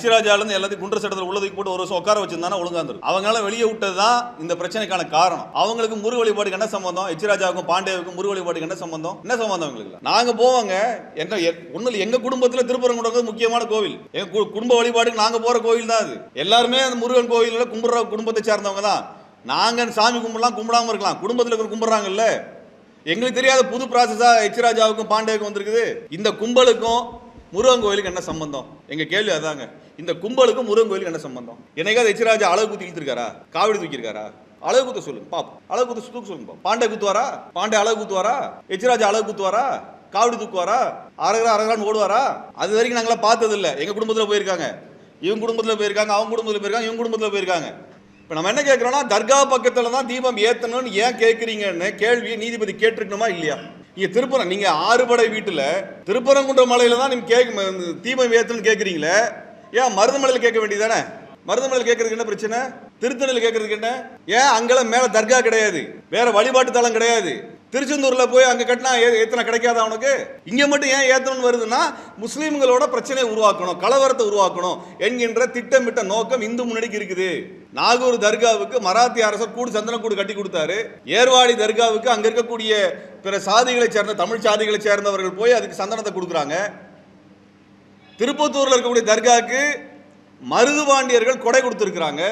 எச்ராஜாலேருந்து எல்லாத்தையும் குண்டர் சட்டத்தில் உள்ளதுக்கு போட்டு ஒரு வருஷம் உட்கார வச்சிருந்தானா ஒழுங்கா இருந்திருக்கும் அவங்களால வெளியே விட்டது தான் இந்த பிரச்சனைக்கான காரணம். அவங்களுக்கு முருக வழிபாடுக்கு என்ன சம்பந்தம்? எச்சிராஜாவுக்கும் பாண்டியாவுக்கும் முருக வழிபாடுக்கு என்ன சம்பந்தம்? என்ன சம்பந்தம் அவங்களுக்கு? நாங்க போவாங்க. என்ன ஒண்ணு எங்க குடும்பத்தில் திருப்பரங்குன்றம் முக்கியமான கோவில். எங்க கு- குடும்ப வழிபாடுக்கு நாங்க போற கோவில் தான் அது. எல்லாருமே அந்த முருகன் கோவில்ல கும்பிடுற குடும்பத்தை சேர்ந்தவங்க தான். நாங்கள் சாமி கும்பிடலாம் கும்பிடாம இருக்கலாம். குடும்பத்தில் இருக்கிற எங்களுக்கு தெரியாத புது ப்ராசஸாக எச்ராஜாவுக்கும் பாண்டேவுக்கும் வந்திருக்குது. இந்த கும்பலுக்கும் முருகன் கோயிலுக்கு என்ன சம்பந்தம்? எங்க கேள்வி அதாங்க. இந்த கும்பலுக்கும் முருகன் கோயிலுக்கு என்ன சம்பந்தம்? என்னைக்காவது எச்சிராஜா அழகு குத்தி இழுத்துருக்காரா? காவடி தூக்கியிருக்காரா? அழகு குத்த சொல்லுங்க பாப்போம். அழகு குத்த தூக்க சொல்லுங்க பாண்டே குத்துவாரா? பாண்டே அழகு குத்துவாரா? எச்சிராஜா அழகு குத்துவாரா? காவடி தூக்குவாரா? அரகரா அரகரான்னு ஓடுவாரா? அது வரைக்கும் நாங்களாம் பார்த்தது இல்லை. எங்க குடும்பத்தில் போயிருக்காங்க. இவங்க குடும்பத்தில் போயிருக்காங்க அவங்க குடும்பத்தில் போயிருக்காங்க இவங்க குடும்பத்தில் போயிருக்காங்க. இப்போ நம்ம என்ன கேட்குறோம்னா தர்கா பக்கத்தில் தான் தீபம் ஏற்றணும்னு ஏன் கேட்குறீங்கன்னு கேள்வியை நீதிபதி கேட்டிருக்கணுமா இல்லையா? நீங்கள் திருப்பரம் நீங்கள் ஆறுபடை வீட்டில் திருப்பரங்குன்ற மலையில் தான் நீங்கள் கேட்க தீபம் ஏற்றணும்னு கேட்குறீங்களே ஏன் மருதமலையில் கேட்க வேண்டியதானே மருதமலையில் கேட்கறதுக்கு என்ன பிரச்சனை? திருத்தணியில் கேட்கறதுக்கு என்ன? ஏன் அங்கெல்லாம் மேலே தர்கா கிடையாது? வேற வழிபாட்டு தலம் கிடையாது? திருச்செந்தூரில் போய் அங்கே கட்டினா ஏ- ஏத்தனை கிடைக்காதா அவனுக்கு இங்கே மட்டும் ஏன் ஏத்தணும்னு வருதுன்னா முஸ்லீம்களோட பிரச்சனையை உருவாக்கணும் கலவரத்தை உருவாக்கணும் என்கின்ற திட்டமிட்ட நோக்கம் இந்து முன்னணிக்கு இருக்குது. நாகூர் தர்காவுக்கு மராத்திய அரசர் கூடு சந்தனக்கூடு கட்டி கொடுத்தாரு. ஏர்வாடி தர்காவுக்கு அங்க இருக்கக்கூடிய பிற சாதிகளை சேர்ந்த தமிழ் சாதிகளை சேர்ந்தவர்கள் போய் அதுக்கு சந்தனத்தை கொடுக்குறாங்க. திருப்பத்தூர்ல இருக்கக்கூடிய தர்காவுக்கு மருதுபாண்டியர்கள் கொடை கொடுத்துருக்குறாங்க.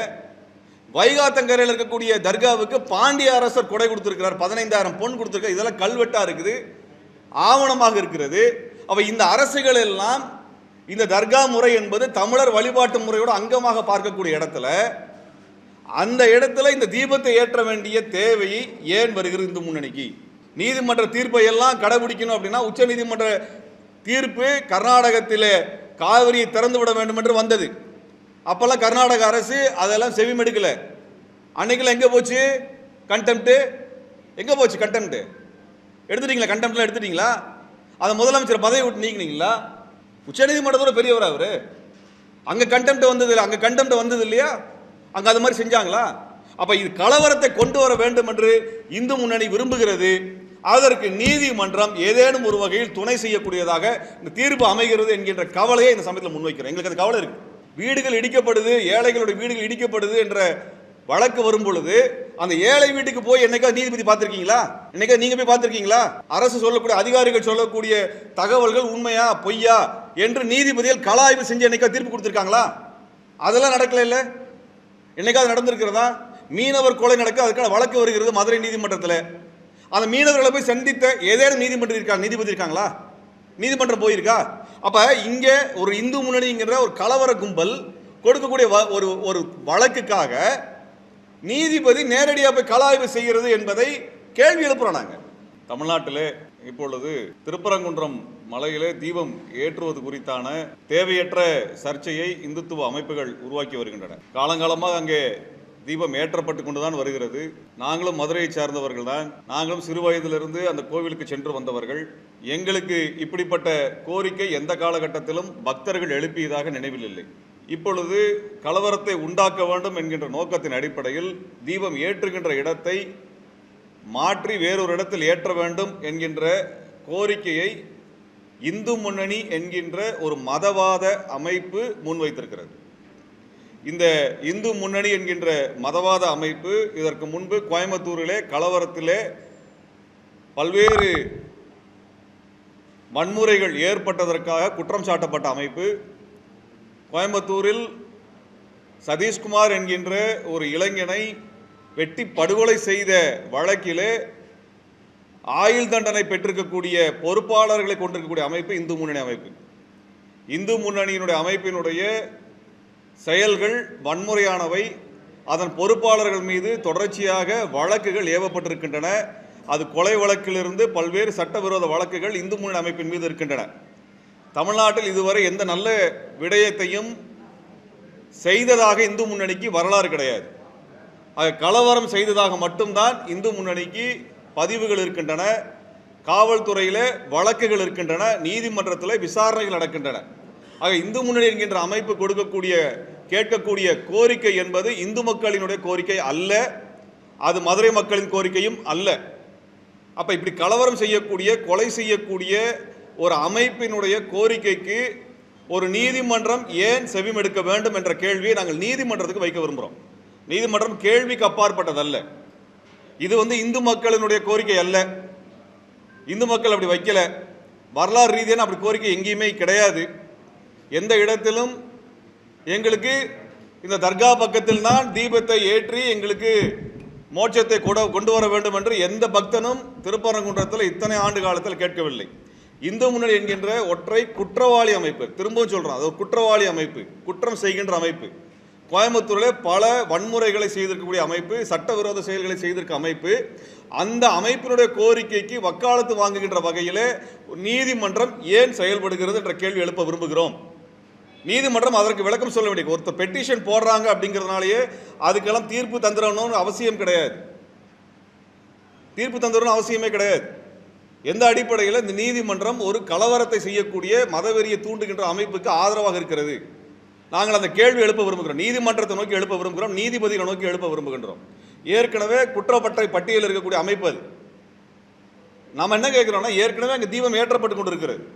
வைகாத்தங்கரையில் இருக்கக்கூடிய தர்காவுக்கு பாண்டிய அரசர் கொடை கொடுத்துருக்கிறார். பதினைந்தாயிரம் பொன் கொடுத்துருக்க இதெல்லாம் கல்வெட்டா இருக்குது. ஆவணமாக இருக்கிறது. அப்ப இந்த அரசுகள் எல்லாம் இந்த தர்கா முறை என்பது தமிழர் வழிபாட்டு முறையோட அங்கமாக பார்க்கக்கூடிய இடத்துல அந்த இடத்துல இந்த தீபத்தை ஏற்ற வேண்டிய தேவை ஏன் வருகிறது இந்து முன்னணிக்கு? நீதிமன்ற தீர்ப்பை எல்லாம் கடைபிடிக்கணும் அப்படின்னா உச்ச நீதிமன்ற தீர்ப்பு கர்நாடகத்தில் காவிரியை திறந்து விட வேண்டும் என்று வந்தது. அப்போல்லாம் கர்நாடக அரசு அதெல்லாம் செவிமெடுக்கலை அன்னைக்கெல்லாம் எங்கே போச்சு? கண்டெம்ட்டு எங்கே போச்சு கண்டெம்ட்டு எடுத்துட்டீங்களா? கண்டெம்ட்லாம் எடுத்துட்டீங்களா? அதை முதலமைச்சர் பதவி விட்டு நீக்கினீங்களா? உச்சநீதிமன்றத்தோட பெரியவர் அவர்? அங்கே கண்டெம்ட் வந்தது இல்லை அங்கே கண்டெம்ட் வந்தது இல்லையா? அங்கே அது மாதிரி செஞ்சாங்களா? அப்போ இது கலவரத்தை கொண்டு வர வேண்டும் என்று இந்து முன்னணி விரும்புகிறது. அதற்கு நீதிமன்றம் ஏதேனும் ஒரு வகையில் துணை செய்யக்கூடியதாக இந்த தீர்ப்பு அமைகிறது என்கின்ற கவலையை இந்த சமயத்தில் முன்வைக்கிறேன். எங்களுக்கு அந்த கவலை இருக்கு. வீடுகள் இடிக்கப்படுது ஏழைகளுடைய வீடுகள் இடிக்கப்படுது என்ற வழக்கு வரும் பொழுது அந்த ஏழை வீட்டுக்கு போய் என்னைக்கா நீதிபதி பார்த்துருக்கீங்களா? என்னைக்கா நீங்க போய் பார்த்துருக்கீங்களா? அரசு சொல்லக்கூடிய அதிகாரிகள் சொல்லக்கூடிய தகவல்கள் உண்மையா பொய்யா என்று நீதிபதிகள் கலாய்வு செஞ்சு என்னைக்கா தீர்ப்பு கொடுத்துருக்காங்களா? அதெல்லாம் நடக்கல இல்லை? என்னைக்காவது நடந்திருக்கிறதா? மீனவர் கொலை நடக்க அதுக்கான வழக்கு வருகிறது மதுரை நீதிமன்றத்தில். அந்த மீனவர்களை போய் சந்தித்த ஏதேனும் நீதிமன்றம் இருக்காங்க நீதிபதி இருக்காங்களா? நீதிமன்றம் போயிருக்கா? அப்போ இங்கே ஒரு இந்து முன்னணிங்கிற ஒரு கலவர கும்பல் கொடுக்கக்கூடிய வ- ஒரு ஒரு வழக்குக்காக நீதிபதி நேரடியாக போய் கலாய்வு செய்கிறது என்பதை கேள்வி எழுப்புறோம் நாங்கள் தமிழ்நாட்டில் இப்பொழுது திருப்பரங்குன்றம் மலையிலே தீபம் ஏற்றுவது குறித்தான தேவையற்ற சர்ச்சையை இந்துத்துவ அமைப்புகள் உருவாக்கி வருகின்றன. காலங்காலமாக அங்கே தீபம் ஏற்றப்பட்டு கொண்டுதான் வருகிறது. நாங்களும் மதுரையை சார்ந்தவர்கள் தான் நாங்களும் சிறு வயதிலிருந்து அந்த கோவிலுக்கு சென்று வந்தவர்கள். எங்களுக்கு இப்படிப்பட்ட கோரிக்கை எந்த காலகட்டத்திலும் பக்தர்கள் எழுப்பியதாக நினைவில் இல்லை. இப்பொழுது கலவரத்தை உண்டாக்க வேண்டும் என்கின்ற நோக்கத்தின் அடிப்படையில் தீபம் ஏற்றுகின்ற இடத்தை மாற்றி வேறொரு இடத்தில் ஏற்ற வேண்டும் என்கின்ற கோரிக்கையை இந்து முன்னணி என்கின்ற ஒரு மதவாத அமைப்பு முன்வைத்திருக்கிறது. இந்த இந்து முன்னணி என்கின்ற மதவாத அமைப்பு இதற்கு முன்பு கோயம்புத்தூரிலே கலவரத்திலே பல்வேறு வன்முறைகள் ஏற்பட்டதற்காக குற்றம் சாட்டப்பட்ட அமைப்பு. கோயம்புத்தூரில் சதீஷ்குமார் என்கின்ற ஒரு இளைஞனை வெட்டி படுகொலை செய்த வழக்கிலே ஆயுள் தண்டனை பெற்றிருக்கக்கூடிய பொறுப்பாளர்களை கொண்டிருக்கக்கூடிய அமைப்பு இந்து முன்னணி அமைப்பு. இந்து முன்னணியினுடைய அமைப்பினுடைய செயல்கள் வன்முறையானவை. அதன் பொறுப்பாளர்கள் மீது தொடர்ச்சியாக வழக்குகள் ஏவப்பட்டிருக்கின்றன. அது கொலை வழக்கிலிருந்து பல்வேறு சட்டவிரோத வழக்குகள் இந்து முன்னணி அமைப்பின் மீது இருக்கின்றன. தமிழ்நாட்டில் இதுவரை எந்த நல்ல விடயத்தையும் செய்ததாக இந்து முன்னணிக்கு வரலாறு கிடையாது. ஆக கலவரம் செய்ததாக மட்டும்தான் இந்து முன்னணிக்கு பதிவுகள் இருக்கின்றன காவல்துறையில் வழக்குகள் இருக்கின்றன நீதிமன்றத்தில் விசாரணைகள் நடக்கின்றன. ஆக இந்து முன்னணி என்கின்ற அமைப்பு கொடுக்கக்கூடிய கேட்கக்கூடிய கோரிக்கை என்பது இந்து மக்களினுடைய கோரிக்கை அல்ல அது மதுரை மக்களின் கோரிக்கையும் அல்ல. அப்போ இப்படி கலவரம் செய்யக்கூடிய கொலை செய்யக்கூடிய ஒரு அமைப்பினுடைய கோரிக்கைக்கு ஒரு நீதிமன்றம் ஏன் செவிமெடுக்க வேண்டும் என்ற கேள்வியை நாங்கள் நீதிமன்றத்துக்கு வைக்க விரும்புகிறோம் நீதிமன்றம் கேள்விக்கு அப்பாற்பட்டதல்ல. இது வந்து இந்து மக்களினுடைய கோரிக்கை அல்ல. இந்து மக்கள் அப்படி வைக்கல. வரலாறு ரீதியான அப்படி கோரிக்கை எங்கேயுமே கிடையாது. எந்த இடத்திலும் எங்களுக்கு இந்த தர்கா பக்கத்தில் தான் தீபத்தை ஏற்றி எங்களுக்கு மோட்சத்தை கூட கொண்டு வர வேண்டும் என்று எந்த பக்தனும் திருப்பரங்குன்றத்தில் இத்தனை ஆண்டு காலத்தில் கேட்கவில்லை. இந்து முன்னணி என்கின்ற ஒற்றை குற்றவாளி அமைப்பு திரும்பவும் சொல்கிறோம் அது குற்றவாளி அமைப்பு குற்றம் செய்கின்ற அமைப்பு. கோயம்புத்தூரில் பல வன்முறைகளை செய்திருக்கக்கூடிய அமைப்பு சட்டவிரோத செயல்களை செய்திருக்க அமைப்பு அந்த அமைப்பினுடைய கோரிக்கைக்கு வக்காலத்து வாங்குகின்ற வகையில் நீதிமன்றம் ஏன் செயல்படுகிறது என்ற கேள்வி எழுப்ப விரும்புகிறோம். நீதிமன்றம் அதற்கு விளக்கம் சொல்ல வேண்டிய ஒருத்தர் பெட்டிஷன் போடுறாங்க அப்படிங்கிறதுனாலேயே அதுக்கெல்லாம் தீர்ப்பு தந்துடணும்னு அவசியம் கிடையாது. தீர்ப்பு தந்துடணும் அவசியமே கிடையாது. எந்த அடிப்படையில் இந்த நீதிமன்றம் ஒரு கலவரத்தை செய்யக்கூடிய மதவெறியை தூண்டுகின்ற அமைப்புக்கு ஆதரவாக இருக்கிறது. நாங்கள் அந்த கேள்வி எழுப்ப விரும்புகிறோம். நீதிமன்றத்தை நோக்கி எழுப்ப விரும்புகிறோம். நீதிபதிகளை நோக்கி எழுப்ப விரும்புகின்றோம். ஏற்கனவே குற்றப்பட்டை பட்டியலில் இருக்கக்கூடிய அமைப்பு அது. நாம் என்ன கேட்குறோம்னா ஏற்கனவே அங்கே தீபம் ஏற்றப்பட்டு கொண்டிருக்கிறது.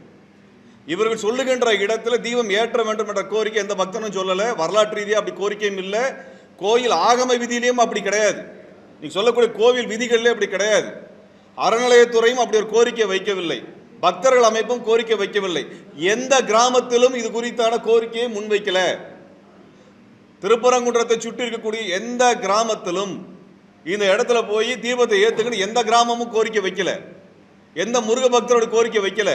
இவர்கள் சொல்லுகின்ற இடத்துல தீபம் ஏற்ற வேண்டும் என்ற கோரிக்கை எந்த பக்தனும் சொல்லலை. வரலாற்று ரீதியாக அப்படி கோரிக்கையும் இல்லை. கோயில் ஆகம விதியிலையும் அப்படி கிடையாது. நீங்கள் சொல்லக்கூடிய கோவில் விதிகளிலே அப்படி கிடையாது. அறநிலையத்துறையும் அப்படி ஒரு கோரிக்கை வைக்கவில்லை. பக்தர்கள் அமைப்பும் கோரிக்கை வைக்கவில்லை. எந்த கிராமத்திலும் இது குறித்தான கோரிக்கையை முன்வைக்கல. திருப்பரங்குன்றத்தை சுற்றி இருக்கக்கூடிய எந்த கிராமத்திலும் இந்த இடத்துல போய் தீபத்தை ஏற்றுக்கின்னு எந்த கிராமமும் கோரிக்கை வைக்கல. எந்த முருக பக்தரோட கோரிக்கை வைக்கல.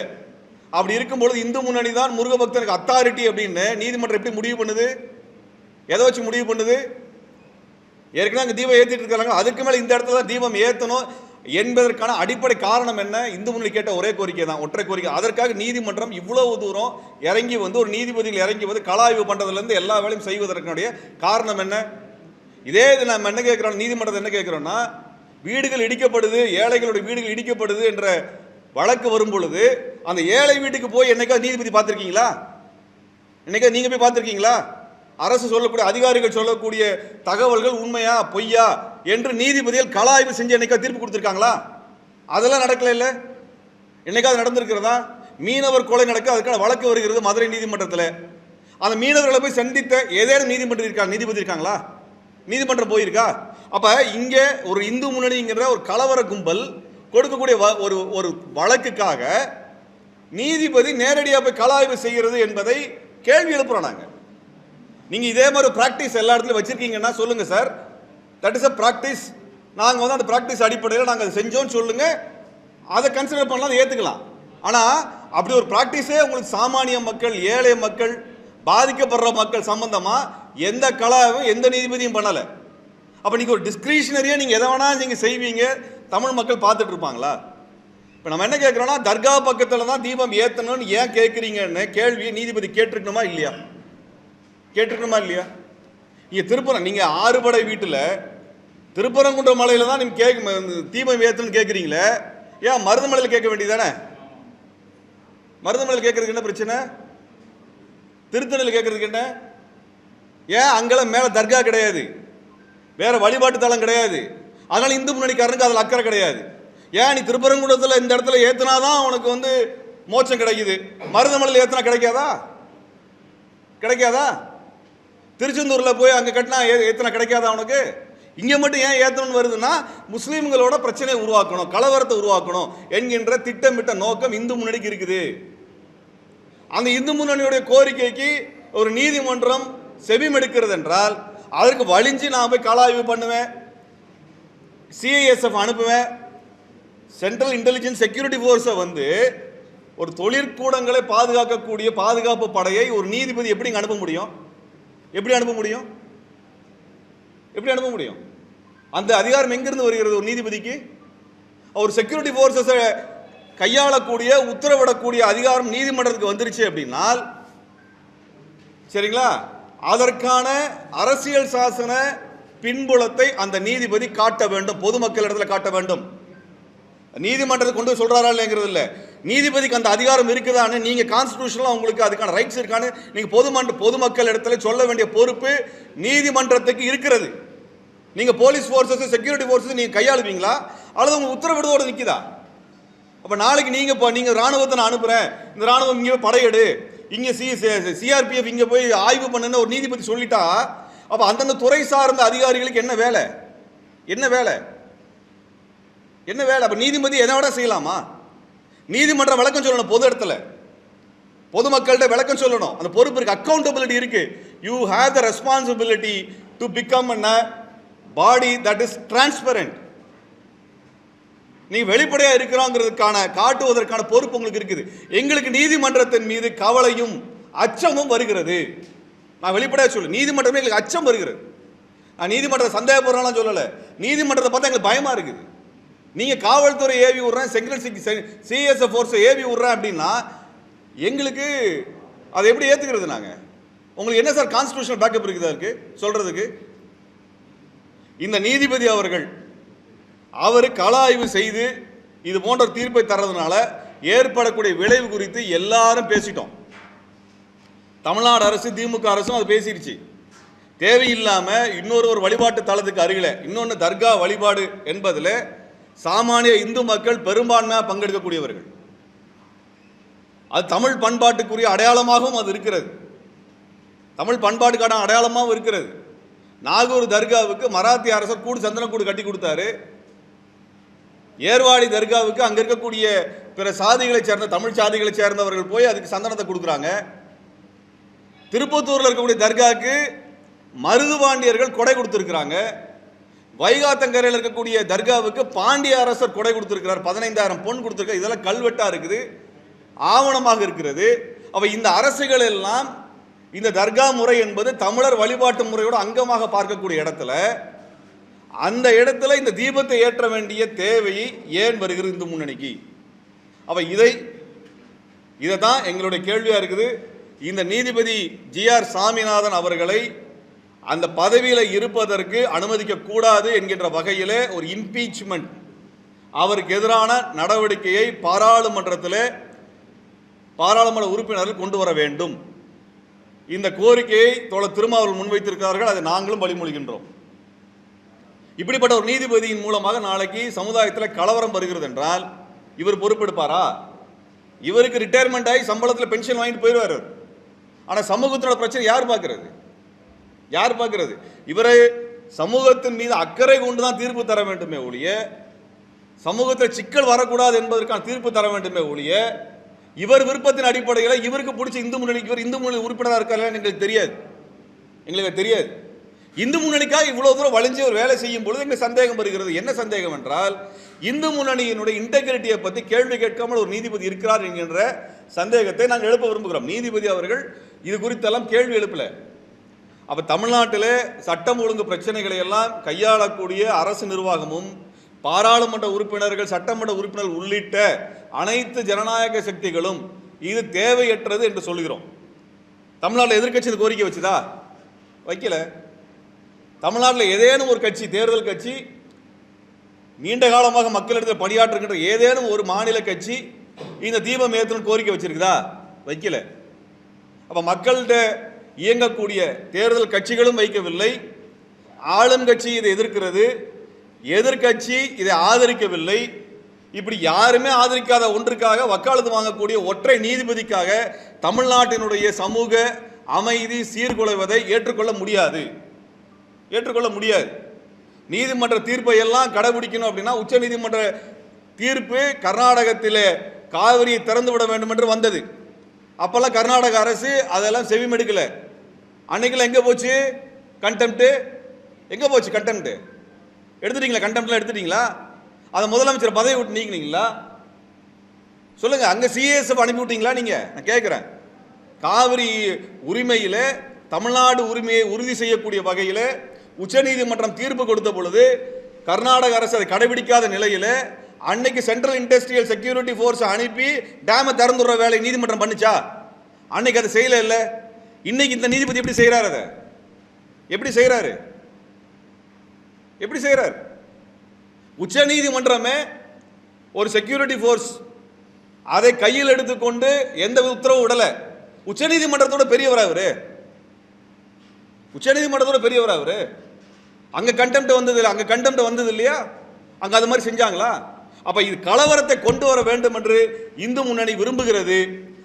அப்படி இருக்கும்பொழுது இந்து முன்னணி தான் முருக பக்தனுக்கு அத்தாரிட்டி அப்படின்னு நீதிமன்றம் எப்படி முடிவு பண்ணுது? எதை வச்சு முடிவு பண்ணுது? ஏற்கனவே அங்கே தீபம் ஏற்றிட்டு இருக்காங்க அதுக்கு மேலே இந்த இடத்துல தான் தீபம் ஏற்றணும் என்பதற்கான அடிப்படை காரணம் என்ன? இந்து முன்னணி கேட்ட ஒரே கோரிக்கை தான். ஒற்றை கோரிக்கை. அதற்காக நீதிமன்றம் இவ்வளவு தூரம் இறங்கி வந்து ஒரு நீதிபதிகள் இறங்கி வந்து கலாய்வு பண்ணுறதுலேருந்து எல்லா வேலையும் செய்வதற்கனுடைய காரணம் என்ன? இதே இது நம்ம என்ன கேட்குறோம்? நீதிமன்றத்தை என்ன கேட்குறோன்னா வீடுகள் இடிக்கப்படுது ஏழைகளுடைய வீடுகள் இடிக்கப்படுது என்ற வழக்கு வரும் பொழுது அந்த ஏழை வீட்டுக்கு போய் என்னைக்கா நீதிபதி பார்த்துருக்கீங்களா? என்னைக்கா நீங்கள் போய் பார்த்துருக்கீங்களா? அரசு சொல்லக்கூடிய அதிகாரிகள் சொல்லக்கூடிய தகவல்கள் உண்மையா பொய்யா என்று நீதிபதிகள் கலாய்வு செஞ்சு என்னைக்கா தீர்ப்பு கொடுத்துருக்காங்களா? அதெல்லாம் நடக்கல இல்ல? என்னைக்காவது நடந்திருக்கிறதா? மீனவர் கொலை நடக்க அதுக்கான வழக்கு வருகிறது மதுரை நீதிமன்றத்தில். அந்த மீனவர்களை போய் சந்தித்த ஏதேனும் நீதிமன்றம் இருக்கா? நீதிபதி இருக்காங்களா? நீதிமன்றம் போயிருக்கா? அப்போ இங்கே ஒரு இந்து முன்னணிங்கிற ஒரு கலவர கும்பல் கொடுக்கக்கூடிய வ- ஒரு ஒரு வழக்குக்காக நீதிபதி நேரடியாக போய் கலாய்வு செய்கிறது என்பதை கேள்வி எழுப்புறோம் நாங்கள் நீங்கள் இதே மாதிரி ப்ராக்டிஸ் எல்லா இடத்துலையும் வச்சிருக்கீங்கன்னா சொல்லுங்கள் sir. That is a practice நாங்கள் வந்து அந்த ப்ராக்டிஸ் அடிப்படையில் நாங்கள் அதை செஞ்சோம்னு சொல்லுங்கள் அதை கன்சிடர் பண்ணலாம் அதை ஆனால் அப்படி ஒரு ப்ராக்டிஸே உங்களுக்கு சாமானிய மக்கள் ஏழை மக்கள் பாதிக்கப்படுற மக்கள் சம்பந்தமாக எந்த கலாவும் எந்த நீதிபதியும் பண்ணலை. அப்போ நீங்கள் ஒரு டிஸ்கிரிஷனரியாக நீங்கள் எதை வேணால் நீங்கள் செய்வீங்க தமிழ் மக்கள் பார்த்துட்டு இருப்பாங்களா? இப்போ நம்ம என்ன கேட்குறோன்னா தர்கா பக்கத்தில் தான் தீபம் ஏற்றணும்னு ஏன் கேட்குறீங்கன்னு கேள்வியை நீதிபதி கேட்டிருக்கணுமா இல்லையா? கேட்டிருக்கணுமா இல்லையா? இங்கே திருப்பரம் நீங்கள் ஆறுபடை வீட்டில் திருப்பரங்குன்ற மலையில் தான் நீங்கள் கேட்க தீபம் ஏற்றணும்னு கேட்குறீங்களே ஏன் மருதமலையில் கேட்க வேண்டியதானே மருதமலையில் கேட்குறதுக்கு என்ன பிரச்சனை? திருத்தணியில் கேட்குறதுக்கு என்ன? ஏன் அங்கெல்லாம் மேலே தர்கா கிடையாது? வேறு வழிபாட்டு தளம் கிடையாது. அதனால் இந்து முன்னணிக்காரனுக்கு அதில் அக்கறை கிடையாது. ஏன் நீ திருப்பரங்குன்றத்தில் இந்த இடத்துல ஏத்துனாதான் உனக்கு வந்து மோட்சம் கிடைக்குது? மருதமலையில் ஏற்றுனா கிடைக்காதா? கிடைக்காதா? திருச்செந்தூரில் போய் அங்கே கட்டினா ஏ- ஏத்துனா கிடைக்காதா அவனுக்கு இங்கே மட்டும் ஏன் ஏற்றணும்னு வருதுன்னா முஸ்லீம்களோட பிரச்சனையை உருவாக்கணும் கலவரத்தை உருவாக்கணும் என்கின்ற திட்டமிட்ட நோக்கம் இந்து முன்னணிக்கு இருக்குது. அந்த இந்து முன்னணியுடைய கோரிக்கைக்கு ஒரு நீதிமன்றம் செவிமெடுக்கிறது என்றால் அதற்கு வலிஞ்சு நான் போய் கலாய்வு பண்ணுவேன் சிஐஎஸ்எஃப் அனுப்புவேன். சென்ட்ரல் இன்டெலிஜென்ஸ் செக்யூரிட்டி ஃபோர்ஸை வந்து ஒரு தொழிற்கூடங்களை பாதுகாக்கக்கூடிய பாதுகாப்பு படையை ஒரு நீதிபதி எப்படி அனுப்ப முடியும்? எப்படி அனுப்ப முடியும்? எப்படி அனுப்ப முடியும்? அந்த அதிகாரம் எங்கிருந்து வருகிறது ஒரு நீதிபதிக்கு? ஒரு செக்யூரிட்டி ஃபோர்ஸஸை கையாளக்கூடிய உத்தரவிடக்கூடிய அதிகாரம் நீதிமன்றத்துக்கு வந்துருச்சு அப்படின்னால் சரிங்களா? அதற்கான அரசியல் சாசன பின்புலத்தை அந்த நீதிபதி காட்ட வேண்டும் பொதுமக்களிடத்தில் காட்ட வேண்டும். நீதிமன்றத்தை கொண்டு போய் சொல்றாரா இல்லைங்கிறது இல்லை. நீதிபதிக்கு அந்த அதிகாரம் இருக்குதான்னு நீங்கள் கான்ஸ்டியூஷனில் உங்களுக்கு அதுக்கான ரைட்ஸ் இருக்கான்னு நீங்கள் பொதுமன்ற பொதுமக்கள் இடத்துல சொல்ல வேண்டிய பொறுப்பு நீதிமன்றத்துக்கு இருக்கிறது. நீங்கள் போலீஸ் ஃபோர்ஸஸ் செக்யூரிட்டி ஃபோர்ஸஸ் நீங்கள் கையாளுவீங்களா? அல்லது உங்கள் உத்தரவிடுவோடு நிற்கிதா அப்போ நாளைக்கு நீங்கள் இப்போ நீங்கள் ராணுவத்தை நான் அனுப்புகிறேன் இந்த ராணுவம் இங்கே படையெடு. இங்கே சி சிஆர்பிஎஃப் இங்கே போய் ஆய்வு பண்ணுன்னு ஒரு நீதிபதி சொல்லிட்டா அப்போ அந்தந்த துறை சார்ந்த அதிகாரிகளுக்கு என்ன வேலை? என்ன வேலை? என்ன வேலை? அப்போ நீதிபதி எதை விட செய்யலாமா? நீதிமன்றம் விளக்கம் சொல்லணும் பொது இடத்துல. பொதுமக்கள்கிட்ட விளக்கம் சொல்லணும். அந்த பொறுப்பு இருக்கு. அக்கௌண்டபிலிட்டி இருக்கு. You have the responsibility to become a body that is transparent நீ வெளிப்படையா இருக்கிறோங்கிறதுக்கான காட்டுவதற்கான பொறுப்பு உங்களுக்கு இருக்குது. எங்களுக்கு நீதிமன்றத்தின் மீது கவலையும் அச்சமும் வருகிறது. நான் வெளிப்படையா சொல்லு. நீதிமன்றமே எங்களுக்கு அச்சம் வருகிறது. நான் நீதிமன்றத்தை சந்தேகப்படுறோம்லாம் சொல்லலை. நீதிமன்றத்தை பார்த்தா எங்களுக்கு பயமா இருக்குது. நீங்கள் காவல்துறை ஏவி விட்றேன் செங்கல் சிஎஸ்எஃப் ஃபோர்ஸை ஏவி விடுறேன் அப்படின்னா எங்களுக்கு அதை எப்படி ஏற்றுக்கிறது நாங்கள் உங்களுக்கு என்ன சார் கான்ஸ்டியூஷனல் பேக்கப் இருக்குதா இருக்கு? சொல்கிறதுக்கு இந்த நீதிபதி அவர்கள் அவர் கள ஆய்வு செய்து இது போன்ற தீர்ப்பை தர்றதுனால ஏற்படக்கூடிய விளைவு குறித்து எல்லாரும் பேசிட்டோம். தமிழ்நாடு அரசு திமுக அரசும் அது பேசிடுச்சு தேவையில்லாமல் இன்னொரு ஒரு வழிபாட்டு தளத்துக்கு அருகில் இன்னொன்று தர்கா வழிபாடு என்பதில் சாமானிய இந்து மக்கள் பெரும்பான்மையாக பங்கெடுக்கக்கூடியவர்கள். அது தமிழ் பண்பாட்டுக்குரிய அடையாளமாகவும் அது இருக்கிறது. தமிழ் பண்பாட்டுக்கான அடையாளமாகவும் இருக்கிறது. நாகூர் தர்காவுக்கு மராத்திய அரசர் கூடு சந்தனக்கூடு கட்டி கொடுத்தாரு. ஏர்வாடி தர்காவுக்கு அங்கே இருக்கக்கூடிய பிற சாதிகளை சேர்ந்த தமிழ் சாதிகளை சேர்ந்தவர்கள் போய் அதுக்கு சந்தனத்தை கொடுக்குறாங்க. திருப்பத்தூரில் இருக்கக்கூடிய தர்காவுக்கு மருதுபாண்டியர்கள் கொடை கொடுத்துருக்குறாங்க. வைகாத்தங்கரையில் இருக்கக்கூடிய தர்காவுக்கு பாண்டிய அரசர் கொடை கொடுத்துருக்கிறார். பதினைந்தாயிரம் பொன் கொடுத்துருக்கார் இதெல்லாம் கல்வெட்டாக இருக்குது. ஆவணமாக இருக்கிறது. அப்போ இந்த அரசுகள் எல்லாம் இந்த தர்கா முறை என்பது தமிழர் வழிபாட்டு முறையோட அங்கமாக பார்க்கக்கூடிய இடத்துல அந்த இடத்துல இந்த தீபத்தை ஏற்ற வேண்டிய தேவை ஏன் வருகிறது இந்து முன்னணிக்கு? அவ இதை இதை தான் எங்களுடைய கேள்வியாக இருக்குது. இந்த நீதிபதி ஜிஆர் சாமிநாதன் அவர்களை அந்த பதவியில் இருப்பதற்கு அனுமதிக்க கூடாது என்கின்ற வகையிலே ஒரு இம்பீச்மெண்ட் அவருக்கு எதிரான நடவடிக்கையை பாராளுமன்றத்தில் பாராளுமன்ற உறுப்பினர்கள் கொண்டு வர வேண்டும். இந்த கோரிக்கையை தோழர் திருமாவர்கள் முன்வைத்திருக்கிறார்கள். அதை நாங்களும் வழிமொழிகின்றோம். இப்படிப்பட்ட ஒரு நீதிபதியின் மூலமாக நாளைக்கு சமுதாயத்தில் கலவரம் வருகிறது என்றால் இவர் பொறுப்பெடுப்பாரா? இவருக்கு ரிட்டையர்மெண்ட் ஆகி சம்பளத்தில் பென்ஷன் வாங்கிட்டு போயிடுவார். ஆனால் சமூகத்தோட பிரச்சனை யார் பார்க்கிறது? யார் பார்க்கிறது? இவரை சமூகத்தின் மீது அக்கறை கொண்டு தான் தீர்ப்பு தர வேண்டுமே ஒழிய சமூகத்தில் சிக்கல் வரக்கூடாது என்பதற்கான தீர்ப்பு தர வேண்டுமே ஒழிய இவர் விருப்பத்தின் அடிப்படையில் இவருக்கு பிடிச்ச இந்து முன்னணிக்கு இவர் இந்து முன்னணி உறுப்பினராக இருக்காருன்னு எங்களுக்கு தெரியாது. எங்களுக்கு தெரியாது. இந்து முன்னணிக்காக இவ்வளோ தூரம் வளைஞ்சு ஒரு வேலை செய்யும் பொழுது எங்கள் சந்தேகம் வருகிறது. என்ன சந்தேகம் என்றால் இந்து முன்னணியினுடைய இன்டெகிரிட்டியை பற்றி கேள்வி கேட்காமல் ஒரு நீதிபதி இருக்கிறார் என்கின்ற சந்தேகத்தை நாங்கள் எழுப்ப விரும்புகிறோம். நீதிபதி அவர்கள் இது குறித்தெல்லாம் கேள்வி எழுப்பலை. அப்போ தமிழ்நாட்டிலே சட்டம் ஒழுங்கு பிரச்சனைகளை எல்லாம் கையாளக்கூடிய அரசு நிர்வாகமும் பாராளுமன்ற உறுப்பினர்கள் சட்டமன்ற உறுப்பினர்கள் உள்ளிட்ட அனைத்து ஜனநாயக சக்திகளும் இது தேவையற்றது என்று சொல்கிறோம் தமிழ்நாட்டில் எதிர்கட்சி கோரிக்கை வச்சுதா? வைக்கல. தமிழ்நாட்டில் ஏதேனும் ஒரு கட்சி தேர்தல் கட்சி நீண்ட காலமாக மக்களிடத்தில் பணியாற்றுகின்ற ஏதேனும் ஒரு மாநில கட்சி இந்த தீபம் ஏற்றணும் கோரிக்கை வச்சிருக்குதா? வைக்கல. அப்போ மக்கள்கிட்ட இயங்கக்கூடிய தேர்தல் கட்சிகளும் வைக்கவில்லை. ஆளும் கட்சி இதை எதிர்க்கிறது. எதிர்க்கட்சி இதை ஆதரிக்கவில்லை. இப்படி யாருமே ஆதரிக்காத ஒன்றுக்காக வக்காலத்து வாங்கக்கூடிய ஒற்றை நீதிபதிக்காக தமிழ்நாட்டினுடைய சமூக அமைதி சீர்குலைவதை ஏற்றுக்கொள்ள முடியாது. ஏற்றுக்கொள்ள முடியாது. நீதிமன்ற தீர்ப்பை எல்லாம் கடைபிடிக்கணும் அப்படின்னா உச்ச நீதிமன்ற தீர்ப்பு கர்நாடகத்திலே காவிரியை திறந்து விட வேண்டும் என்று வந்தது. அப்போல்லாம் கர்நாடக அரசு அதெல்லாம் செவிமெடுக்கலை. அன்னைக்கெல்லாம் எங்கே போச்சு? கண்டெம்ட்டு எங்கே போச்சு கண்டெம்ட்டு எடுத்துட்டீங்களா? கண்டெம்ட்லாம் எடுத்துட்டீங்களா? அதை முதலமைச்சர் பதவி விட்டு நீக்கினீங்களா? சொல்லுங்கள் அங்கே சிஎஸ்எஃப் அனுப்பி விட்டீங்களா நான் கேட்குறேன் காவிரி உரிமையில் தமிழ்நாடு உரிமையை உறுதி செய்யக்கூடிய வகையில் உச்சநீதிமன்றம் தீர்ப்பு கொடுத்த பொழுது கர்நாடக அரசு அதை கடைபிடிக்காத நிலையில் அன்னைக்கு சென்ட்ரல் இண்டஸ்ட்ரியல் செக்யூரிட்டி ஃபோர்ஸை அனுப்பி டேமை திறந்துடுற வேலை நீதிமன்றம் பண்ணிச்சா? அன்னைக்கு அதை செய்யல இல்லை. இன்னைக்கு இந்த நீதிபதி எப்படி செய்கிறார் அதை? எப்படி செய்கிறாரு எப்படி செய்கிறார் உச்ச நீதிமன்றமே ஒரு செக்யூரிட்டி ஃபோர்ஸ் அதை கையில் எடுத்துக்கொண்டு எந்த உத்தரவும் விடல. உச்சநீதிமன்றத்தோட பெரியவரா அவரு உச்சநீதிமன்றத்தோட பெரியவரா அவரு அங்க கண்டெம்ட் வந்தது இல்லை அங்க கண்டெம்ட் வந்தது இல்லையா? அங்க அது மாதிரி செஞ்சாங்களா? அப்ப இது கலவரத்தை கொண்டு வர வேண்டும் என்று இந்து முன்னணி விரும்புகிறது.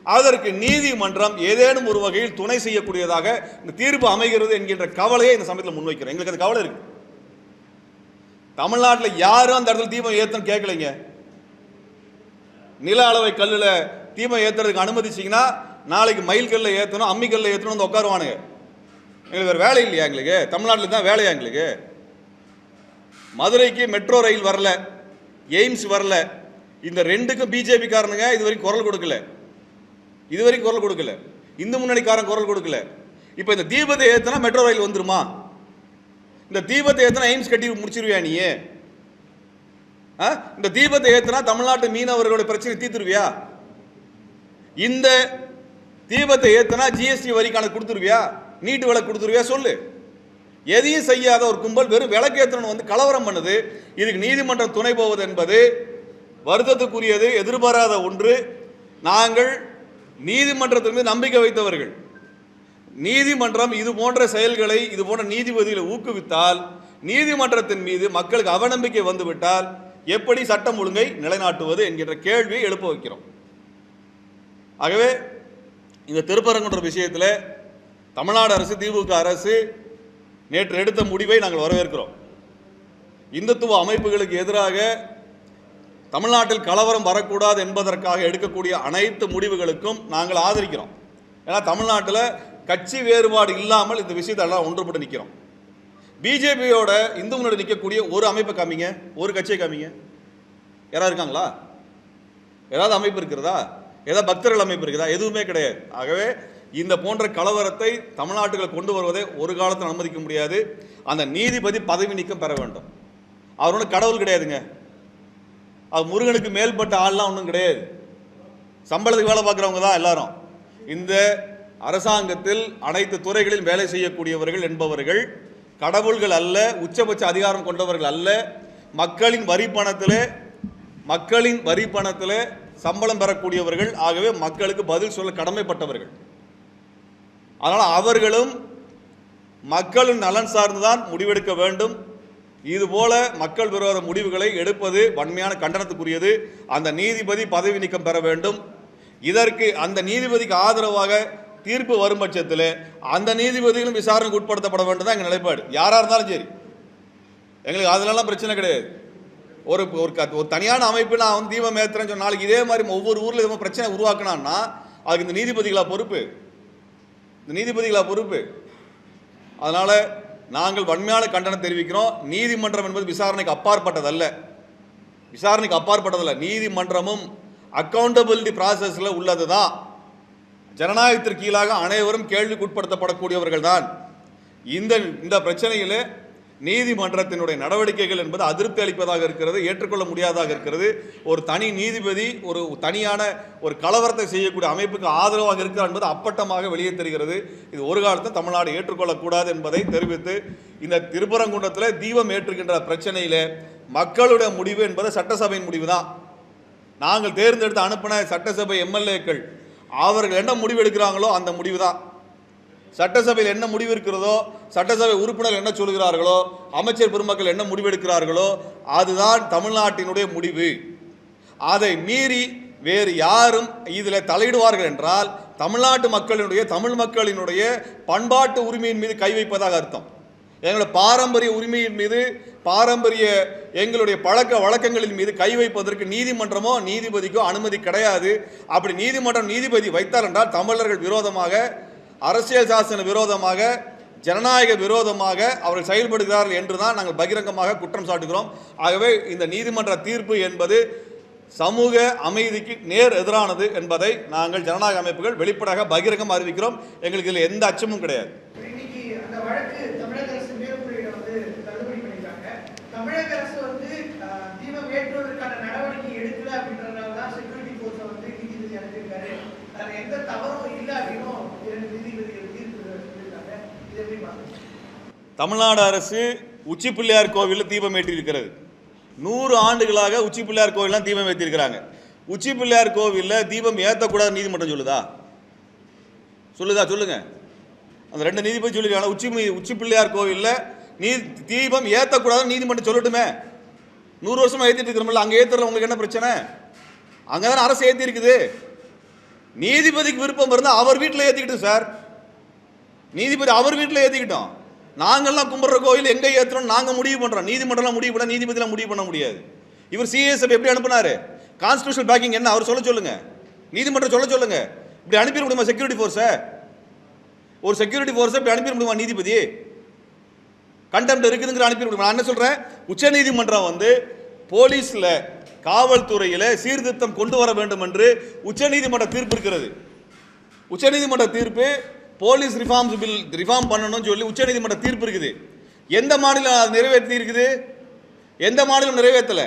அதற்கு நீதிமன்றம் ஏதேனும் ஒரு வகையில் துணை செய்யக்கூடியதாக இந்த தீர்ப்பு அமைகிறது என்கின்ற கவலையை இந்த சமயத்தில் முன்வைக்கிறோம் எங்களுக்கு அந்த கவலை இருக்கு. தமிழ்நாட்டில் யாரும் அந்த இடத்துல தீபம் ஏத்தன்னு கேட்கலைங்க. நில அளவை கல்லில் தீபம் ஏத்துறதுக்கு அனுமதிச்சிங்கன்னா நாளைக்கு மயில் கல்லில் ஏற்றணும் அம்மி கல்லில் ஏற்றணும் வந்து உட்காருவானுங்க. எங்களுக்கு வேறு வேலை இல்லையா எங்களுக்கு? தமிழ்நாட்டில் தான் வேலையா எங்களுக்கு? மதுரைக்கு மெட்ரோ ரயில் வரல எய்ம்ஸ் வரல. இந்த ரெண்டுக்கும் பிஜேபி காரணங்க இது வரைக்கும் குரல் கொடுக்கல. இது வரைக்கும் குரல் கொடுக்கல. இந்து முன்னணிக்காரன் குரல் கொடுக்கல. இப்போ இந்த தீபத்தை ஏற்றினா மெட்ரோ ரயில் வந்துருமா? இந்த தீபத்தை ஏற்றினா எய்ம்ஸ் கட்டி முடிச்சிருவியா நீ ஆ? இந்த தீபத்தை ஏற்றினா தமிழ்நாட்டு மீனவர்களுடைய பிரச்சனை தீர்த்துருவியா? இந்த தீபத்தை ஏற்றினா ஜிஎஸ்டி வரி கணக்கு கொடுத்துருவியா? நீட்டு விலை கொடுத்துருவியா? சொல்லு. எதையும் செய்யாத ஒரு கும்பல் வெறும் விளக்கேற்றணும் வந்து கலவரம் பண்ணுது. இதுக்கு நீதிமன்றம் துணை போவது என்பது வருத்தத்துக்குரியது எதிர்பாராத ஒன்று. நாங்கள் நீதிமன்றத்தின் மீது நம்பிக்கை வைத்தவர்கள். நீதிமன்றம் இது போன்ற செயல்களை இது போன்ற நீதிபதிகளை ஊக்குவித்தால் நீதிமன்றத்தின் மீது மக்களுக்கு அவநம்பிக்கை வந்துவிட்டால் எப்படி சட்டம் ஒழுங்கை நிலைநாட்டுவது என்கின்ற கேள்வியை எழுப்ப வைக்கிறோம். ஆகவே இந்த திருப்பரங்குன்ற விஷயத்தில் தமிழ்நாடு அரசு திமுக அரசு நேற்று எடுத்த முடிவை நாங்கள் வரவேற்கிறோம். இந்துத்துவ அமைப்புகளுக்கு எதிராக தமிழ்நாட்டில் கலவரம் வரக்கூடாது என்பதற்காக எடுக்கக்கூடிய அனைத்து முடிவுகளுக்கும் நாங்கள் ஆதரிக்கிறோம். ஏன்னா தமிழ்நாட்டில் கட்சி வேறுபாடு இல்லாமல் இந்த விஷயத்தை எல்லாம் ஒன்றுபட்டு நிற்கிறோம் பிஜேபியோட இந்து முன்னாடி நிற்கக்கூடிய ஒரு அமைப்பை காமிங்க. ஒரு கட்சியை காமிங்க. யாராவது இருக்காங்களா? ஏதாவது அமைப்பு இருக்கிறதா? ஏதாவது பக்தர்கள் அமைப்பு இருக்குதா? எதுவுமே கிடையாது. ஆகவே இந்த போன்ற கலவரத்தை தமிழ்நாட்டுகள் கொண்டு வருவதை ஒரு காலத்தில் அனுமதிக்க முடியாது. அந்த நீதிபதி பதவி நீக்கம் பெற வேண்டும். அவர் ஒன்றும் கடவுள் கிடையாதுங்க. அது முருகனுக்கு மேல்பட்ட ஆள்லாம் ஒன்றும் கிடையாது. சம்பளத்துக்கு வேலை பார்க்குறவங்க தான் எல்லாரும். இந்த அரசாங்கத்தில் அனைத்து துறைகளில் வேலை செய்யக்கூடியவர்கள் என்பவர்கள் கடவுள்கள் அல்ல உச்சபட்ச அதிகாரம் கொண்டவர்கள் அல்ல மக்களின் வரி பணத்தில் மக்களின் வரி பணத்தில் சம்பளம் பெறக்கூடியவர்கள் ஆகவே மக்களுக்கு பதில் சொல்ல கடமைப்பட்டவர்கள். அதனால் அவர்களும் மக்களின் நலன் சார்ந்து தான் முடிவெடுக்க வேண்டும். இதுபோல மக்கள் விரோத முடிவுகளை எடுப்பது வன்மையான கண்டனத்துக்குரியது. அந்த நீதிபதி பதவி நீக்கம் பெற வேண்டும். இதற்கு அந்த நீதிபதிக்கு ஆதரவாக தீர்ப்பு வரும் பட்சத்தில் அந்த நீதிபதிகளும் விசாரணைக்கு உட்படுத்தப்பட வேண்டும் தான் எங்கள் நிலைப்பாடு. யாராக இருந்தாலும் சரி. எங்களுக்கு அதுலலாம் பிரச்சனை கிடையாது. ஒரு ஒரு க- ஒரு தனியான அமைப்பு நான் வந்து தீபம் ஏற்றுறேன்னு சொன்ன நாளைக்கு இதே மாதிரி ஒவ்வொரு ஊரில் இது பிரச்சனை உருவாக்கினான்னா அதுக்கு இந்த நீதிபதிகளா பொறுப்பு. இந்த நீதிபதிகளா பொறுப்பு. அதனால் நாங்கள் வன்மையான கண்டனம் தெரிவிக்கிறோம். நீதிமன்றம் என்பது விசாரணைக்கு அப்பாற்பட்டதல்ல. விசாரணைக்கு அப்பாற்பட்டதல்ல. நீதிமன்றமும் அக்கௌண்டபிலிட்டி ப்ராசஸில் உள்ளது தான் ஜனநாயகத்திற்கு கீழாக அனைவரும் கேள்விக்குட்படுத்தப்படக்கூடியவர்கள் தான் இந்த இந்த பிரச்சனையில் நீதிமன்றத்தினுடைய நடவடிக்கைகள் என்பது அதிருப்தி அளிப்பதாக இருக்கிறது ஏற்றுக்கொள்ள முடியாதாக இருக்கிறது. ஒரு தனி நீதிபதி ஒரு தனியான ஒரு கலவரத்தை செய்யக்கூடிய அமைப்புக்கு ஆதரவாக இருக்கிறார் என்பது அப்பட்டமாக வெளியே தெரிகிறது. இது ஒரு காலத்தில் தமிழ்நாடு ஏற்றுக்கொள்ளக்கூடாது என்பதை தெரிவித்து இந்த திருப்பரங்குன்றத்தில் தீபம் ஏற்றுகின்ற பிரச்சனையில் மக்களுடைய முடிவு என்பது சட்டசபையின் முடிவு தான் நாங்கள் தேர்ந்தெடுத்து அனுப்பின சட்டசபை எம்எல்ஏக்கள் அவர்கள் என்ன முடிவு எடுக்கிறாங்களோ அந்த முடிவு தான் சட்டசபையில் என்ன முடிவு இருக்கிறதோ சட்டசபை உறுப்பினர் என்ன சொல்கிறார்களோ அமைச்சர் பெருமக்கள் என்ன முடிவெடுக்கிறார்களோ அதுதான் தமிழ்நாட்டினுடைய முடிவு. அதை மீறி வேறு யாரும் இதில் தலையிடுவார்கள் என்றால் தமிழ்நாட்டு மக்களினுடைய தமிழ் மக்களினுடைய பண்பாட்டு உரிமையின் மீது கை வைப்பதாக அர்த்தம். எங்களுடைய பாரம்பரிய உரிமையின் மீது பாரம்பரிய எங்களுடைய பழக்க வழக்கங்களின் மீது கை வைப்பதற்கு நீதிமன்றமோ நீதிபதிக்கோ அனுமதி கிடையாது. அப்படி நீதிமன்றம் நீதிபதி வைத்தார் என்றால் தமிழர்கள் விரோதமாக அரசியல் சாசன விரோதமாக ஜனநாயக விரோதமாக அவர்கள் செயல்படுகிறார்கள் என்று தான் நாங்கள் பகிரங்கமாக குற்றம் சாட்டுகிறோம். ஆகவே இந்த நீதிமன்ற தீர்ப்பு என்பது சமூக அமைதிக்கு நேர் எதிரானது என்பதை நாங்கள் ஜனநாயக அமைப்புகள் வெளிப்படையாக பகிரங்கம் அறிவிக்கிறோம். எங்களுக்கு இதில் எந்த அச்சமும் கிடையாது இன்னைக்கு அந்த வழக்கு தமிழக அரசு மேல்முறையீடு வந்து தள்ளுபடி பண்ணிட்டாங்க தமிழக அரசு வந்து அஹ், தீபம் ஏற்றுவதற்கான நடவடிக்கை எடுக்கல அப்படின்றதுனால தான் செக்யூரிட்டி போர்ஸை வந்து நீதிபதி அனுப்பியிருக்காரு அதுல எந்த தவறும் இல்லை அப்படின்னும் இரண்டு நீதிபதிகள் தீர்ப்பு சொல்லியிருக்காங்க இதை எப்படி பார்க்குறீங்க தமிழ்நாடு அரசு உச்சி பிள்ளையார் கோவிலில் தீபம் ஏற்றியிருக்கிறது. நூறு ஆண்டுகளாக உச்சி பிள்ளையார் கோவில்லாம் தீபம் ஏற்றிருக்கிறாங்க. உச்சி பிள்ளையார் கோவிலில் தீபம் ஏற்றக்கூடாது நீதிமன்றம் சொல்லுதா? சொல்லுதா? சொல்லுங்க. அந்த ரெண்டு நீதிபதி சொல்லியிருக்காங்க உச்சி உச்சி பிள்ளையார் கோவிலில் நீ தீபம் ஏற்றக்கூடாதுன்னு நீதிமன்றம் சொல்லட்டுமே. நூறு வருஷமாக ஏற்றிட்டு இருக்கிறோம்ல அங்கே ஏற்றுறதுல உங்களுக்கு என்ன பிரச்சனை? அங்கே தானே அரசு ஏற்றிருக்குது நீதிபதிக்கு விருப்பம் இருந்தால் அவர் வீட்டில் ஏற்றிக்கிட்டோம் சார். நீதிபதி அவர் வீட்டில் ஏற்றிக்கிட்டோம் நாங்கள்லாம் கும்பிட்ற கோயில் எங்கே ஏற்றுறோம் நாங்கள் முடிவு பண்ணுறோம் நீதிமன்றம்லாம் முடிவு பண்ண நீதிபதிலாம் முடிவு பண்ண முடியாது. இவர் சிஎஸ்எஃப் எப்படி அனுப்புனாரு? கான்ஸ்டியூஷன் பேக்கிங் என்ன? அவர் சொல்ல சொல்லுங்கள் நீதிமன்றம் சொல்ல சொல்லுங்கள் இப்படி அனுப்பிட முடியுமா செக்யூரிட்டி ஃபோர்ஸை ஒரு செக்யூரிட்டி ஃபோர்ஸை இப்படி அனுப்பிட முடியுமா நீதிபதி? கண்டெம்ட் இருக்குதுங்கிற அனுப்பி முடியுமா? நான் என்ன சொல்கிறேன் உச்சநீதிமன்றம் வந்து போலீஸில் காவல்துறையில் சீர்திருத்தம் கொண்டு வர வேண்டும் என்று உச்சநீதிமன்ற தீர்ப்பு இருக்கிறது. உச்சநீதிமன்ற தீர்ப்பு போலீஸ் ரிஃபார்ம்ஸ் பில் ரிஃபார்ம் பண்ணணும்னு சொல்லி உச்சநீதிமன்ற தீர்ப்பு இருக்குது. எந்த மாநிலம் அது நிறைவேற்றி இருக்குது? எந்த மாநிலம் நிறைவேற்றலை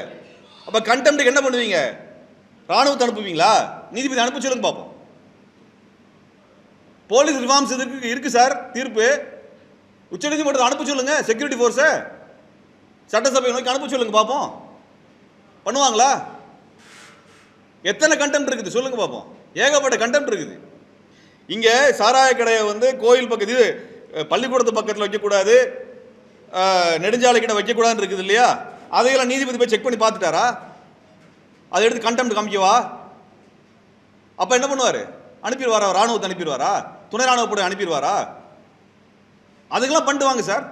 அப்போ கண்டெம்ட்டுக்கு என்ன பண்ணுவீங்க? ராணுவத்தை அனுப்புவீங்களா? நீதிபதி அனுப்ப சொல்லுங்க பார்ப்போம் போலீஸ் ரிஃபார்ம்ஸ் இதுக்கு இருக்குது சார் தீர்ப்பு. உச்சநீதிமன்றத்தை அனுப்ப சொல்லுங்க செக்யூரிட்டி ஃபோர்ஸை சட்டசபை நோக்கி அனுப்ப சொல்லுங்க பார்ப்போம் பண்ணுவாங்களா? எத்தனை கண்டெம்ட் இருக்குது? சொல்லுங்க பார்ப்போம் ஏகப்பட்ட கண்டெம்ட் இருக்குது. இங்கே சாராய கடையை வந்து கோயில் பக்கத்து இது பள்ளிக்கூடத்து பக்கத்தில் வைக்கக்கூடாது. நெடுஞ்சாலைக்கிட்ட நெடுஞ்சாலை கிட்ட வைக்கக்கூடாதுன்னு இருக்குது இல்லையா? அதையெல்லாம் நீதிபதி போய் செக் பண்ணி பார்த்துட்டாரா? அதை எடுத்து கண்டெம்ட் காமிக்கவா? அப்போ என்ன பண்ணுவார்? அனுப்பிடுவாரா? ராணுவத்தை அனுப்பிடுவாரா? துணை ராணுவ படை அனுப்பிடுவாரா? அதுக்கெல்லாம் பண்ணிட்டு வாங்க சார்.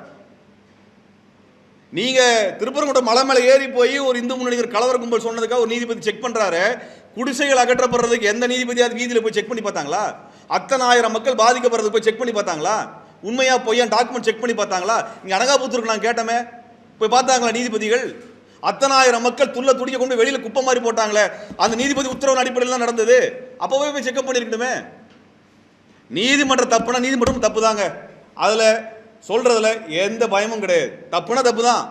நீங்கள் திருப்பரங்குன்றம் மலை மேலே ஏறி போய் ஒரு இந்து முன்னணி கலவர கும்பல் சொன்னதுக்காக ஒரு நீதிபதி செக் பண்ணுறாரு குடிசைகள் அகற்றப்படுறதுக்கு எந்த நீதிபதியாவது வீதியில் போய் செக் பண்ணி பார்த்தாங்களா? அத்தனை ஆயிரம் மக்கள் பாதிக்கப்படுறதுக்கு போய் செக் பண்ணி பார்த்தாங்களா? உண்மையாக பொய்யா டாக்குமெண்ட் செக் பண்ணி பார்த்தாங்களா? இங்கே அனகாபுத்தூருக்கு நான் கேட்டமே. போய் பார்த்தாங்களா நீதிபதிகள்? அத்தனை ஆயிரம் மக்கள் துள்ள துடிக்க கொண்டு வெளியில் குப்பை மாதிரி போட்டாங்களே. அந்த நீதிபதி உத்தரவு அடிப்படையில் தான் நடந்தது. அப்போவே போய் செக்அப் பண்ணியிருக்கணுமே நீதிமன்றம் தப்புனா நீதிமன்றம் தப்பு தாங்க அதில் சொல்கிறதுல எந்த பயமும் கிடையாது. தப்புனா தப்பு தான்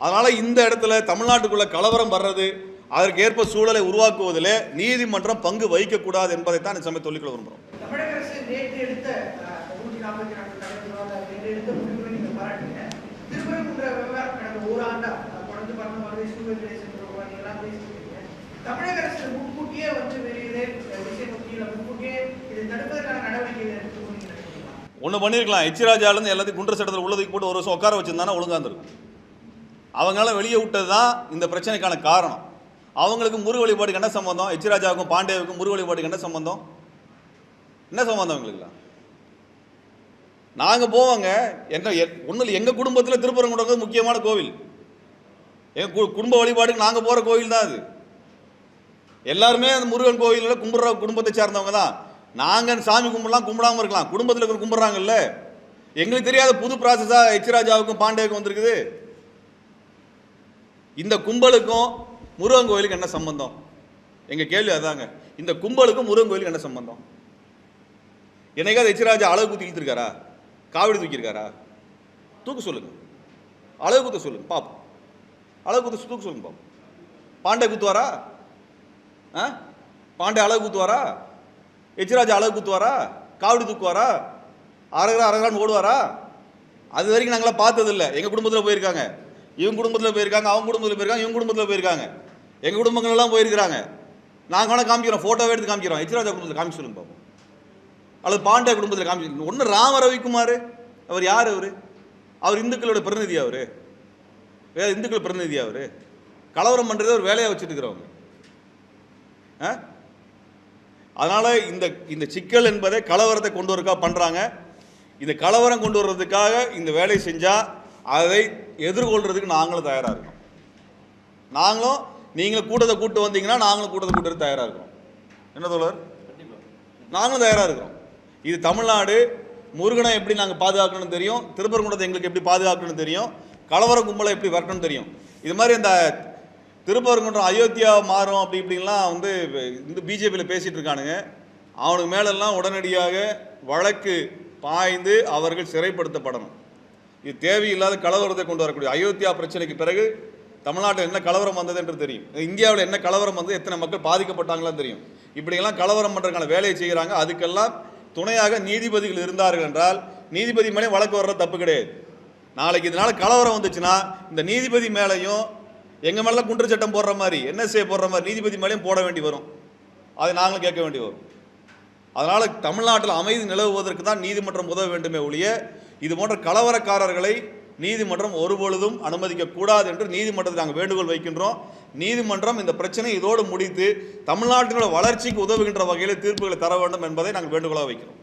அதனால் இந்த இடத்துல தமிழ்நாட்டுக்குள்ள கலவரம் வர்றது அதற்கு ஏற்ப சூழலை உருவாக்குவதில் நீதிமன்றம் பங்கு வகிக்கக்கூடாது என்பதைத்தான் இந்த சமயம் சொல்லிக்கொள்ள விரும்புகிறோம் தமிழக அரசு முன்கூட்டியே வந்து வெளியிலே முன்கூட்டியே இதை தடுப்பதற்கான ஒன்று பண்ணியிருக்கலாம் எச்சிராஜாலேருந்து எல்லாத்தையும் குண்டர் சட்டத்தில் உள்ளதுக்கு போட்டு ஒரு வருஷம் உட்கார வச்சிருந்தானா ஒழுங்கா இருந்திருக்கும். அவங்களால வெளியே விட்டது தான் இந்த பிரச்சனைக்கான காரணம். அவங்களுக்கு முருக வழிபாட்டுக்கு என்ன சம்பந்தம்? எச்சிராஜாவுக்கும் பாண்டேவுக்கும் முருக வழிபாட்டுக்கு என்ன சம்பந்தம்? என்ன சம்பந்தம் அவங்களுக்குலாம் நாங்கள் போவோங்க. எங்கள் ஒன்றும் இல்லை. எங்கள் குடும்பத்தில் திருப்பரங்குன்றம் முக்கியமான கோவில். எங்கள் கு குடும்ப வழிபாட்டுக்கு நாங்கள் போகிற கோவில் தான் அது. எல்லாருமே அந்த முருகன் கோவிலில் கும்பிட்ற குடும்பத்தை சேர்ந்தவங்க தான். நாங்கள் சாமி கும்பிடலாம் கும்பிடாம இருக்கலாம். குடும்பத்தில் இருக்கிற கும்பிட்றாங்கல்ல. எங்களுக்கு தெரியாத புது ப்ராசஸாக எச்ராஜாவுக்கும் பாண்டேவுக்கும் வந்திருக்குது. இந்த கும்பலுக்கும் முருகன் கோயிலுக்கு என்ன சம்பந்தம்? எங்கள் கேள்வி அதாங்க. இந்த கும்பலுக்கும் முருகன் கோயிலுக்கு என்ன சம்பந்தம்? என்னைக்காவது எச்சிராஜா அளவு குத்தி இழுத்துருக்காரா? காவடி தூக்கியிருக்காரா? தூக்க சொல்லுங்க. அளவு குத்த சொல்லுங்க பாப்போம். அளவு குத்த தூக்க சொல்லுங்க பாப்போம். பாண்டே குத்துவாரா? ஆ? பாண்டே அளவு குத்துவாரா? எச்சிராஜா அளவு குத்துவாரா? காவடி தூக்குவாரா? அரகரா அரகரான்னு ஓடுவாரா? அது வரைக்கும் நாங்களாம் பார்த்ததில்ல. எங்கள் குடும்பத்தில் போயிருக்காங்க. இவங்க குடும்பத்தில் போயிருக்காங்க அவங்க குடும்பத்தில் போயிருக்காங்க இவங்க குடும்பத்தில் போயிருக்காங்க. எங்கள் குடும்பங்கள் எல்லாம் போயிருக்கிறாங்க. நாங்கள் வேணால் காமிக்கிறோம் ஃபோட்டோவே எடுத்து காமிக்கிறோம். எச்ராஜா குடும்பத்தில் காமிச்சு சொல்லுங்க பாப்போம். அல்லது பாண்டிய குடும்பத்தில் காமிச்சு ஒன்று ராம ரவிக்குமார் அவர் யார் அவர்? அவர் இந்துக்களோட பிரதிநிதி அவர். வேற இந்துக்கள் பிரதிநிதி அவர். கலவரம் பண்ணுறதே ஒரு வேலையாக வச்சுட்டு இருக்கிறவங்க ஆ? அதனால் இந்த இந்த சிக்கல் என்பதை கலவரத்தை கொண்டு வரக்கா பண்ணுறாங்க இந்த கலவரம் கொண்டு வர்றதுக்காக இந்த வேலையை செஞ்சால் அதை எதிர்கொள்கிறதுக்கு நாங்களும் தயாராக இருக்கோம். நாங்களும் நீங்களும் கூட்டத்தை கூட்டு வந்தீங்கன்னா நாங்களும் கூட்டத்தை கூட்டுறது தயாராக இருக்கிறோம். என்ன தோழர்? நாங்களும் தயாராக இருக்கிறோம். இது தமிழ்நாடு முருகனை எப்படி நாங்கள் பாதுகாக்கணும்னு தெரியும் திருப்பரங்குன்றத்தை எங்களுக்கு எப்படி பாதுகாக்கணும்னு தெரியும் கலவர கும்பலை எப்படி வரணும்னு தெரியும். இது மாதிரி இந்த திருப்பரங்குன்றம் அயோத்தியா மாறும் அப்படி இப்படின்லாம் வந்து இந்த பிஜேபியில் பேசிகிட்டு இருக்கானுங்க. அவனுக்கு மேலெல்லாம் உடனடியாக வழக்கு பாய்ந்து அவர்கள் சிறைப்படுத்தப்படணும். இது தேவையில்லாத கலவரத்தை கொண்டு வரக்கூடிய அயோத்தியா பிரச்சனைக்கு பிறகு தமிழ்நாட்டில் என்ன கலவரம் வந்தது என்று தெரியும். இந்தியாவில் என்ன கலவரம் வந்து எத்தனை மக்கள் பாதிக்கப்பட்டாங்களான்னு தெரியும். இப்படியெல்லாம் கலவரம் பண்ணுறதுக்கான வேலையை செய்கிறாங்க. அதுக்கெல்லாம் துணையாக நீதிபதிகள் இருந்தார்கள் என்றால் நீதிபதி மேலே வழக்கு வர்ற தப்பு கிடையாது. நாளைக்கு இதனால் கலவரம் வந்துச்சுன்னா இந்த நீதிபதி மேலேயும் எங்கள் மேலே குன்று சட்டம் போடுற மாதிரி என்எஸ்ஏ போடுற மாதிரி நீதிபதி மேலேயும் போட வேண்டி வரும். அதை நாங்களும் கேட்க வேண்டி வரும். அதனால் தமிழ்நாட்டில் அமைதி நிலவுவதற்கு தான் நீதிமன்றம் உதவ வேண்டுமே ஒழிய இது போன்ற கலவரக்காரர்களை நீதிமன்றம் ஒருபொழுதும் அனுமதிக்க கூடாது என்று நீதிமன்றத்தில் நாங்கள் வேண்டுகோள் வைக்கின்றோம். நீதிமன்றம் இந்த பிரச்சனை இதோடு முடித்து தமிழ்நாட்டினோட வளர்ச்சிக்கு உதவுகின்ற வகையில் தீர்ப்புகளை தர வேண்டும் என்பதை நாங்கள் வேண்டுகோளாக வைக்கிறோம்.